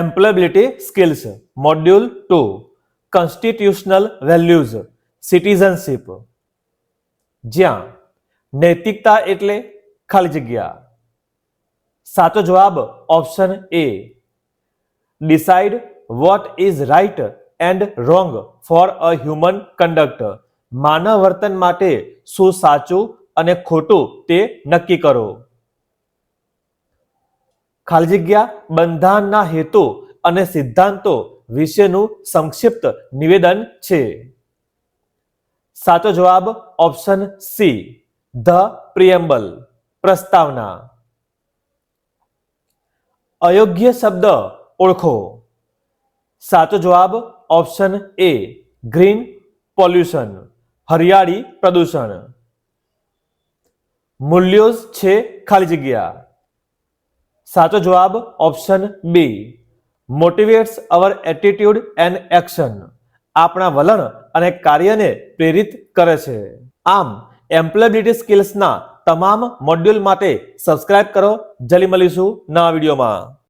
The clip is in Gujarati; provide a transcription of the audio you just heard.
Employability skills module two constitutional values citizenship જ્યાં, નૈતિકતા એટલે ખાલી જગ્યા. સાચો જવાબ option A decide what is right and wrong for a human conduct માનવ વર્તન માટે શું સાચું અને ખોટું તે નક્કી કરો. ખાલી જગ્યા બંધારણના હેતુ અને સિદ્ધાંતો વિશેનું સંક્ષિપ્ત નિવેદન છે. સાચો જવાબ ઓપ્શન સી, ધ પ્રિએમ્બલ પ્રસ્તાવના. અયોગ્ય શબ્દ ઓળખો. સાચો જવાબ ઓપ્શન એ, ગ્રીન પોલ્યુશન, હરિયાળી પ્રદૂષણ. મૂલ્યો છે ખાલી જગ્યા સાચો જવાબ option B motivates our attitude and action આપણા વલણ અને કાર્યને પ્રેરિત કરે છે. આમ એમ્પ્લોયબિલિટી સ્કિલ્સના તમામ મોડ્યુલ માટે સબસ્ક્રાઇબ કરો. જલ્દી મળીશું નવા વિડીયોમાં.